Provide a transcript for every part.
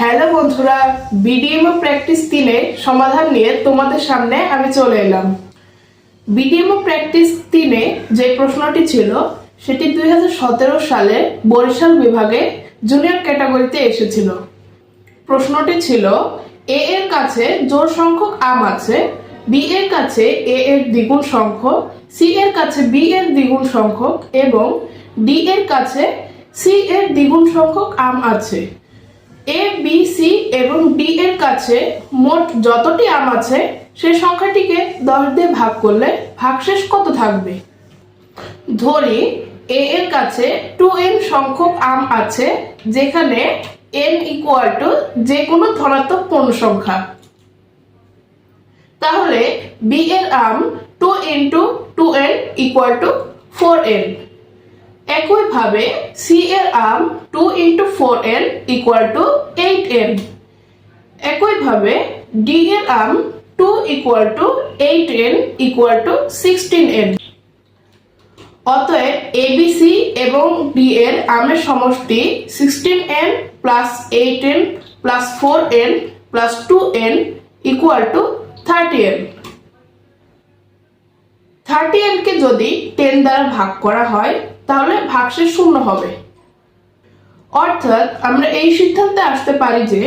Hello বন্ধুরা BDMO practice তিনে সমাধান নিয়ে তোমাদের সামনে আমি চলে এলাম। বিডিএমও প্র্যাকটিস তিনে যে প্রশ্নটি ছিল, সেটি দু হাজার সতেরো সালে বরিশাল বিভাগে জুনিয়র ক্যাটাগরিতে এসেছিল। প্রশ্নটি ছিল এ এর কাছে জোর সংখ্যক আম আছে বি এর কাছে এ এর দ্বিগুণ সংখ্যক সি এর কাছে বি এর দ্বিগুণ সংখ্যক এবং ডি এর কাছে সি এর দ্বিগুণ সংখ্যক আম আছে। এ বি সি এবং ডি এর কাছে মোট যতটি আম আছে সেই সংখ্যাটিকে দশ দিয়ে ভাগ করলে ভাগশেষ কত থাকবে? ধরি এ এর কাছে টু এন সংখ্যক আম আছে, যেখানে এন ইকুয়াল টু যে কোনো ধনাত্মক পূর্ণ সংখ্যা। তাহলে বি এর আম two into two n equal to four n একইভাবে সি এর আম two into four n equal to eight n একইভাবে ডি এর আম two equal to eight n equal to sixteen n অতএব এবিসি এবং ডি এর আমের সমষ্টি sixteen n plus eight n plus four n plus two n equal to thirty n thirty NK যদি ten দ্বারা ভাগ করা হয়, তাহলে ভাগশেষ শূন্য হবে। অর্থাৎ আমরা এই সিদ্ধান্তে আসতে পারি যে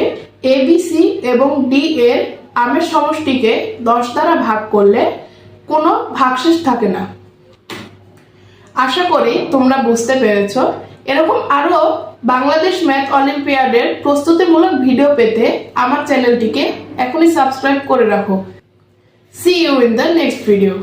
এবিসি এবং ডি এর আমের সমষ্টিকে দশ দ্বারা ভাগ করলে কোনো ভাগশেষ থাকে না। আশা করি তোমরা বুঝতে পেরেছ। এরকম আরও বাংলাদেশ ম্যাথ অলিম্পিয়াডের প্রস্তুতিমূলক ভিডিও পেতে আমার চ্যানেলটিকে এখনই সাবস্ক্রাইব করে রাখো। See you in the next video